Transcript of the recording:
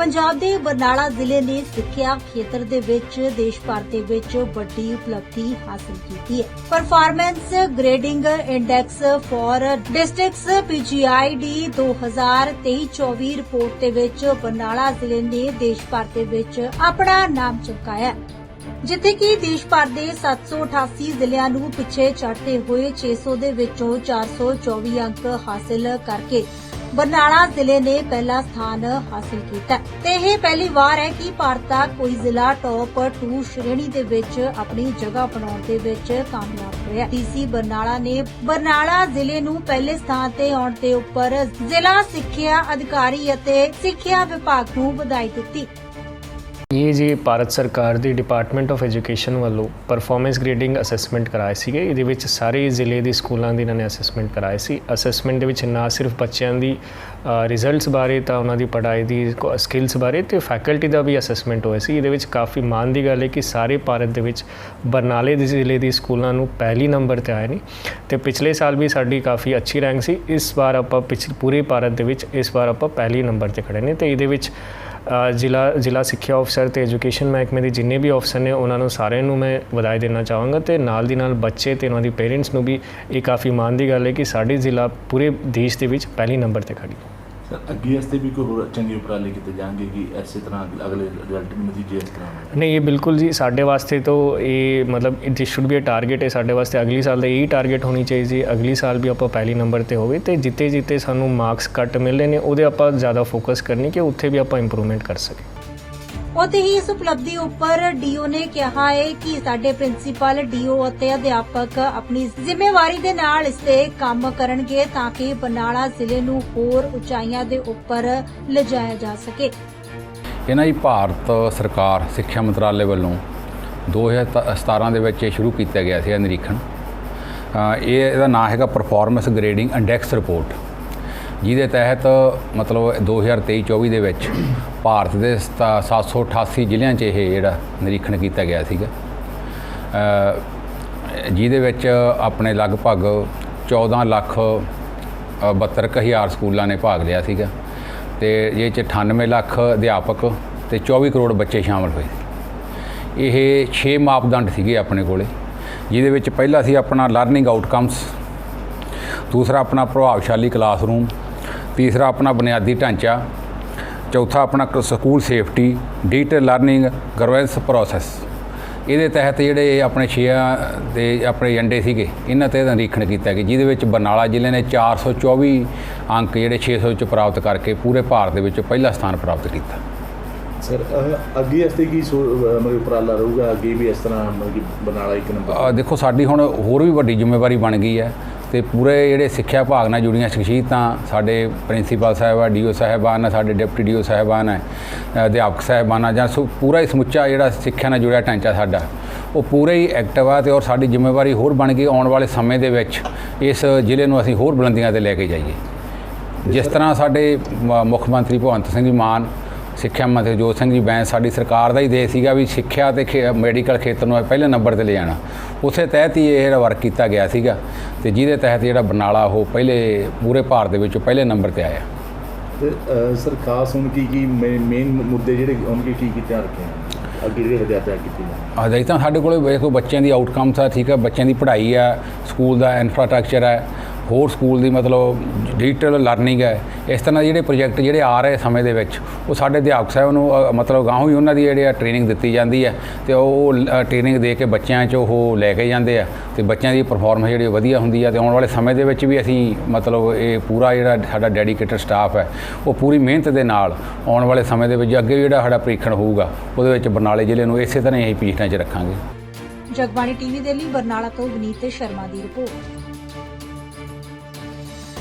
ਪੰਜਾਬ ਦੇ ਬਰਨਾਲਾ ਜ਼ਿਲ੍ਹੇ ਨੇ ਸਿੱਖਿਆ ਖੇਤਰ ਦੇ ਵਿੱਚ, ਦੇਸ਼ ਭਰ ਦੇ ਵਿੱਚ ਵੱਡੀ ਉਪਲਬਧੀ ਹਾਸਲ ਕੀਤੀ ਹੈ। Performance grading index for districts PGID 2023-24 report ਦੇ ਵਿੱਚ ਬਰਨਾਲਾ ਜ਼ਿਲ੍ਹੇ ਨੇ ਦੇਸ਼ ਭਰ ਦੇ ਵਿੱਚ ਆਪਣਾ ਨਾਮ ਚਮਕਾਇਆ ਜਿੱਥੇ ਕਿ ਦੇਸ਼ ਭਰ ਦੇ 788 ਜ਼ਿਲ੍ਹਿਆਂ ਨੂੰ ਪਿੱਛੇ ਛੱਡਦੇ ਹੋਏ 600 ਦੇ ਵਿੱਚੋਂ 424 ਅੰਕ ਹਾਸਲ ਕਰਕੇ ਬਰਨਾਲਾ ਜ਼ਿਲ੍ਹੇ ਨੇ ਪਹਿਲਾ ਸਥਾਨ ਹਾਸਲ ਕੀਤਾ ਤੇ ਇਹ ਪਹਿਲੀ ਵਾਰ ਹੈ ਕਿ ਭਾਰਤ ਦਾ ਕੋਈ ਜ਼ਿਲ੍ਹਾ ਟੌਪ 2 ਸ਼੍ਰੇਣੀ ਦੇ ਵਿੱਚ ਆਪਣੀ ਜਗ੍ਹਾ ਬਣਾਉਣ ਦੇ ਵਿੱਚ ਕਾਮਯਾਬ ਹੋਇਆ ਡੀਸੀ ਬਰਨਾਲਾ ਨੇ ਬਰਨਾਲਾ ਜ਼ਿਲ੍ਹੇ ਨੂੰ ਪਹਿਲੇ ਸਥਾਨ ਤੇ ਆਉਣ ਦੇ ਉੱਪਰ ਜ਼ਿਲ੍ਹਾ ਸਿੱਖਿਆ ਅਧਿਕਾਰੀ ਅਤੇ ਸਿੱਖਿਆ ਵਿਭਾਗ ਨੂੰ ਵਧਾਈ ਦਿੱਤੀ। ਇਹ ਜੀ ਭਾਰਤ ਸਰਕਾਰ ਦੀ ਡਿਪਾਰਟਮੈਂਟ ਆਫ ਐਜੂਕੇਸ਼ਨ ਵੱਲੋਂ ਪਰਫਾਰਮੈਂਸ ਗ੍ਰੇਡਿੰਗ ਅਸੈਸਮੈਂਟ ਕਰਾਏ ਸੀਗੇ, ਇਹਦੇ ਵਿੱਚ ਸਾਰੇ ਜ਼ਿਲ੍ਹੇ ਦੇ ਸਕੂਲਾਂ ਦੀ ਇਹਨਾਂ ਨੇ ਅਸੈਸਮੈਂਟ ਕਰਾਏ ਸੀ। ਅਸੈਸਮੈਂਟ ਦੇ ਵਿੱਚ ਨਾ ਸਿਰਫ ਬੱਚਿਆਂ ਦੀ ਰਿਜ਼ਲਟਸ ਬਾਰੇ ਤਾਂ ਉਹਨਾਂ ਦੀ ਪੜ੍ਹਾਈ ਦੀ ਸਕਿੱਲਸ ਬਾਰੇ ਤੇ ਫੈਕਲਟੀ ਦਾ ਵੀ ਅਸੈਸਮੈਂਟ ਹੋਇਆ ਸੀ। ਇਹਦੇ ਵਿੱਚ ਕਾਫੀ ਮਾਣ ਦੀ ਗੱਲ ਹੈ ਕਿ ਸਾਰੇ ਭਾਰਤ ਦੇ ਵਿੱਚ ਬਰਨਾਲੇ ਦੇ ਜ਼ਿਲ੍ਹੇ ਦੀ ਸਕੂਲਾਂ ਨੂੰ ਪਹਿਲੀ ਨੰਬਰ ਤੇ ਆਏ ਨੇ ਤੇ ਪਿਛਲੇ ਸਾਲ ਵੀ ਸਾਡੀ ਕਾਫੀ ਅੱਛੀ ਰੈਂਕ ਸੀ। ਇਸ ਵਾਰ ਆਪਾਂ ਪਿਛਲੇ ਪੂਰੇ ਭਾਰਤ ਦੇ ਵਿੱਚ ਇਸ ਵਾਰ ਆਪਾਂ ਪਹਿਲੀ ਨੰਬਰ ਤੇ ਖੜੇ ਨੇ ਤੇ ਇਹਦੇ ਵਿੱਚ ਜ਼ਿਲ੍ਹਾ ਜ਼ਿਲ੍ਹਾ ਸਿੱਖਿਆ ਅਫਸਰ ਤੇ ਐਜੂਕੇਸ਼ਨ ਮਹਿਕਮੇ ਦੇ ਜਿੰਨੇ ਵੀ ਅਫਸਰ ਨੇ, ਉਹਨਾਂ ਨੂੰ ਸਾਰਿਆਂ ਨੂੰ ਮੈਂ ਵਧਾਈ ਦੇਣਾ ਚਾਹਾਂਗਾ ਤੇ ਨਾਲ ਦੀ ਨਾਲ ਬੱਚੇ ਤੇ ਉਹਨਾਂ ਦੀ ਪੇਰੈਂਟਸ ਨੂੰ ਵੀ ਇਹ ਕਾਫੀ ਮਾਣ ਦੀ ਗੱਲ ਹੈ ਕਿ ਸਾਡੀ ਜ਼ਿਲ੍ਹਾ ਪੂਰੇ ਦੇਸ਼ ਦੇ ਵਿੱਚ ਪਹਿਲੀ ਨੰਬਰ ਤੇ ਖੜੀ ਹੈ। ਸਰ ਅੱਗੇ ਵਾਸਤੇ ਵੀ ਕੋਈ ਹੋਰ ਚੰਗੇ ਉਪਰਾਲੇ ਕੀਤੇ ਜਾਣਗੇ ਕਿ ਐਸੇ ਤਰ੍ਹਾਂ ਅਗਲੇ ਰਿਜ਼ਲਟ ਵੀ ਨਤੀਜੇ ਇਸ ਤਰ੍ਹਾਂ ਨਹੀਂ, ਇਹ ਬਿਲਕੁਲ ਜੀ, ਸਾਡੇ ਵਾਸਤੇ ਤੋਂ ਇਹ ਮਤਲਬ it should be a target ਹੈ ਸਾਡੇ ਵਾਸਤੇ ਅਗਲੀ ਸਾਲ ਦਾ ਇਹੀ ਟਾਰਗੇਟ ਹੋਣੀ ਚਾਹੀਦੀ ਹੈ ਅਗਲੀ ਸਾਲ ਵੀ ਆਪਾਂ ਪਹਿਲੀ ਨੰਬਰ ਤੇ ਹੋਵੇ ਤੇ ਜਿੱਤੇ ਜਿੱਤੇ ਸਾਨੂੰ ਮਾਰਕਸ ਘੱਟ ਮਿਲ ਰਹੇ ਨੇ, ਉਹਦੇ ਆਪਾਂ ਜ਼ਿਆਦਾ ਫੋਕਸ ਕਰਨੀ ਕਿ ਉੱਥੇ ਵੀ ਆਪਾਂ ਇੰਪਰੂਵਮੈਂਟ ਕਰ ਸਕੀਏ। ਉੱਥੇ ਹੀ ਇਸ ਉਪਲਬਧੀ ਉੱਪਰ ਡੀਓ ਨੇ ਕਿਹਾ ਹੈ ਕਿ ਸਾਡੇ ਪ੍ਰਿੰਸੀਪਲ ਡੀਓ ਅਤੇ ਅਧਿਆਪਕ ਆਪਣੀ ਜ਼ਿੰਮੇਵਾਰੀ ਦੇ ਨਾਲ ਇਸ ਤੇ ਕੰਮ ਕਰਨਗੇ ਤਾਂ ਕਿ ਬਰਨਾਲਾ ਜ਼ਿਲ੍ਹੇ ਨੂੰ ਹੋਰ ਉਚਾਈਆਂ ਦੇ ਉੱਪਰ ਲਿਜਾਇਆ ਜਾ ਸਕੇ। ਇਹਨਾਂ ਨਾ ਭਾਰਤ ਸਰਕਾਰ ਸਿੱਖਿਆ ਮੰਤਰਾਲੇ ਵੱਲੋਂ 2017 ਦੇ ਵਿੱਚ ਇਹ ਸ਼ੁਰੂ ਕੀਤਾ ਗਿਆ ਸੀ ਇਹ ਨਿਰੀਖਣ। ਇਹ ਇਹਦਾ ਨਾਮ ਹੈਗਾ ਪਰਫਾਰਮੈਂਸ ਗ੍ਰੇਡਿੰਗ ਇੰਡੈਕਸ ਰਿਪੋਰਟ ਜਿਹਦੇ ਤਹਿਤ ਮਤਲਬ 2023-24 ਦੇ ਵਿੱਚ ਭਾਰਤ ਦੇ ਸਤਾ- 788 ਜ਼ਿਲ੍ਹਿਆਂ 'ਚ ਇਹ ਜਿਹੜਾ ਨਿਰੀਖਣ ਕੀਤਾ ਗਿਆ ਸੀਗਾ। ਜਿਹਦੇ ਵਿੱਚ ਆਪਣੇ ਲਗਭਗ 14 ਲੱਖ 72 ਹਜ਼ਾਰ ਸਕੂਲਾਂ ਨੇ ਭਾਗ ਲਿਆ ਸੀਗਾ ਤੇ ਇਹ 'ਚ 98 ਲੱਖ ਅਧਿਆਪਕ ਤੇ 24 ਕਰੋੜ ਬੱਚੇ ਸ਼ਾਮਲ ਹੋਏ। ਇਹ 6 ਮਾਪਦੰਡ ਸੀਗੇ ਆਪਣੇ ਕੋਲੇ, ਜਿਹਦੇ ਵਿੱਚ ਪਹਿਲਾ ਸੀ ਆਪਣਾ ਲਰਨਿੰਗ ਆਊਟਕਮਸ ਦੂਸਰਾ ਆਪਣਾ ਪ੍ਰਭਾਵਸ਼ਾਲੀ ਕਲਾਸਰੂਮ ਤੀਸਰਾ ਆਪਣਾ ਬੁਨਿਆਦੀ ਢਾਂਚਾ ਚੌਥਾ ਆਪਣਾ ਕ- school safety digital learning governance process. ਇਹਦੇ ਤਹਿਤ ਜਿਹੜੇ ਆਪਣੇ ਛੇਆਂ ਦੇ ਆਪਣੇ ਏਜੰਡੇ ਸੀਗੇ ਇਹਨਾਂ ਤੇ ਨਿਰੀਖਣ ਕੀਤਾ ਗਿਆ ਜਿਹਦੇ ਵਿੱਚ ਬਰਨਾਲਾ ਜ਼ਿਲ੍ਹੇ ਨੇ 424 ਅੰਕ ਜਿਹੜੇ 600 ਚ ਪ੍ਰਾਪਤ ਕਰਕੇ ਪੂਰੇ ਭਾਰਤ ਦੇ ਵਿੱਚ ਪਹਿਲਾ ਸਥਾਨ ਪ੍ਰਾਪਤ ਕੀਤਾ। ਸਰ ਅੱਗੇ ਵਾਸਤੇ ਕੀ ਸੋ- ਅਹ, ਮਤਲਬ ਉਪਰਾਲਾ ਰਹੂਗਾ? ਅੱਗੇ ਵੀ ਇਸ ਤਰ੍ਹਾਂ ਮਤਲਬ ਕਿ ਬਰਨਾਲਾ ਇੱਕ ਨੰਬਰ ਦੇਖੋ ਸਾਡੀ ਹੁਣ ਹੋਰ ਵੀ ਵੱਡੀ ਜ਼ਿੰਮੇਵਾਰੀ ਬਣ ਗਈ ਹੈ। ਤੇ ਪੂਰੇ ਜਿਹੜੇ ਸਿੱਖਿਆ ਭਾਗ ਨਾਲ ਜੁੜੀਆਂ ਸ਼ਖਸੀਅਤਾਂ, ਸਾਡੇ ਪ੍ਰਿੰਸੀਪਲ ਸਾਹਿਬ ਆ ਡੀਓ ਸਾਹਿਬਾਨ ਆ ਸਾਡੇ ਡਿਪਟੀ ਡੀਓ ਸਾਹਿਬਾਨ ਆ ਅਧਿਆਪਕ ਸਾਹਿਬਾਨ ਆ ਜਾਂ ਸੋ ਪੂਰਾ ਹੀ ਸਮੁੱਚਾ ਜਿਹੜਾ ਸਿੱਖਿਆ ਨਾਲ ਜੁੜਿਆ ਢਾਂਚਾ ਸਾਡਾ, ਉਹ ਪੂਰੇ ਹੀ ਐਕਟਿਵ ਆ ਤੇ ਔਰ ਸਾਡੀ ਜ਼ਿੰਮੇਵਾਰੀ ਹੋਰ ਬਣ ਗਈ ਆਉਣ ਵਾਲੇ ਸਮੇਂ ਦੇ ਵਿੱਚ ਇਸ ਜ਼ਿਲ੍ਹੇ ਨੂੰ ਅਸੀਂ ਹੋਰ ਬੁਲੰਦੀਆਂ ਤੇ ਲੈ ਕੇ ਜਾਈਏ। ਜਿਸ ਤਰ੍ਹਾਂ ਸਾਡੇ ਮੁੱਖ ਮੰਤਰੀ ਭਗਵੰਤ ਸਿੰਘ ਜੀ ਮਾਨ, ਸਿੱਖਿਆ ਮੰਤਰੀ ਜੋਤ ਸਿੰਘ ਜੀ ਬੈਂਸ, ਸਾਡੀ ਸਰਕਾਰ ਦਾ ਹੀ ਦੇ ਸੀਗਾ ਵੀ ਸਿੱਖਿਆ ਤੇ ਖੇ- ਮੈਡੀਕਲ ਖੇਤਰ ਨੂੰ ਪਹਿਲੇ ਨੰਬਰ ਤੇ ਲੈ ਜਾਣਾ ਉਸੇ ਤਹਿਤ ਹੀ ਇਹ ਜਿਹੜਾ ਵਰਕ ਕੀਤਾ ਗਿਆ ਸੀਗਾ। ਤੇ ਜਿਹਦੇ ਤਹਿਤ ਜਿਹੜਾ ਬਰਨਾਲਾ ਉਹ ਪਹਿਲੇ ਪੂਰੇ ਭਾਰਤ ਦੇ ਵਿੱਚ ਪਹਿਲੇ ਨੰਬਰ ਤੇ ਆਇਆ। ਸਰ ਖਾਸ ਹੁਣ ਕੀ ਕੀ ਮੇਨ ਮੁੱਦੇ ਜਿਹੜੇ ਉਹਨਾਂ ਕੀ ਕੀ ਧਿਆਨ ਰੱਖੇ ਹਨ? ਅੱਗੇ ਜਿਹੜੇ ਹਦਾਇਤਾਂ ਕੀਤੀਆਂ ਜਾਣ। ਅਜੇ ਤਾਂ ਸਾਡੇ ਕੋਲੇ ਵੇਖੋ ਬੱਚਿਆਂ ਦੀ ਆਊਟਕਮਸ ਆ ਠੀਕ ਹੈ ਬੱਚਿਆਂ ਦੀ ਪੜ੍ਹਾਈ ਆ ਸਕੂਲ ਦਾ ਇਨਫਰਾਸਟ੍ਰਕਚਰ ਹੈ ਹੋਰ ਸਕੂਲ ਦੀ ਮਤਲਬ ਡਿਜੀਟਲ ਲਰਨਿੰਗ ਹੈ ਇਸ ਤਰ੍ਹਾਂ ਦੇ ਜਿਹੜੇ ਪ੍ਰੋਜੈਕਟ ਜਿਹੜੇ ਆ ਰਹੇ ਸਮੇਂ ਦੇ ਵਿੱਚ, ਉਹ ਸਾਡੇ ਅਧਿਆਪਕ ਸਾਹਿਬ ਨੂੰ ਮਤਲਬ ਗਾਂਹੋਂ ਹੀ ਉਹਨਾਂ ਦੀ ਜਿਹੜੀ ਆ ਟ੍ਰੇਨਿੰਗ ਦਿੱਤੀ ਜਾਂਦੀ ਹੈ ਤੇ ਉਹ ਟ੍ਰੇਨਿੰਗ ਦੇ ਕੇ ਬੱਚਿਆਂ 'ਚ ਉਹ ਲੈ ਕੇ ਜਾਂਦੇ ਆ ਤੇ ਬੱਚਿਆਂ ਦੀ ਪਰਫਾਰਮੈਂਸ ਜਿਹੜੀ ਵਧੀਆ ਹੁੰਦੀ ਆ ਤੇ ਆਉਣ ਵਾਲੇ ਸਮੇਂ ਦੇ ਵਿੱਚ ਵੀ ਅਸੀਂ ਮਤਲਬ ਇਹ ਪੂਰਾ ਜਿਹੜਾ ਸਾਡਾ ਡੈਡੀਕੇਟਡ ਸਟਾਫ ਹੈ, ਉਹ ਪੂਰੀ ਮਿਹਨਤ ਦੇ ਨਾਲ ਆਉਣ ਵਾਲੇ ਸਮੇਂ ਦੇ ਵਿੱਚ ਅੱਗੇ ਜਿਹੜਾ ਸਾਡਾ ਪ੍ਰੀਖਣ ਹੋਊਗਾ, ਉਹਦੇ ਵਿੱਚ ਬਰਨਾਲੇ ਜ਼ਿਲ੍ਹੇ ਨੂੰ ਇਸੇ ਤਰ੍ਹਾਂ ਹੀ ਅਸੀਂ ਪੋਜੀਸ਼ਨਾਂ 'ਚ ਰੱਖਾਂਗੇ। ਜਗਬਾਣੀ ਟੀਵੀ ਦੇ ਲਈ ਬਰਨਾਲਾ ਤੋਂ ਵਿਨੀਤ ਸ਼ਰਮਾ ਦੀ ਰਿਪੋਰਟ।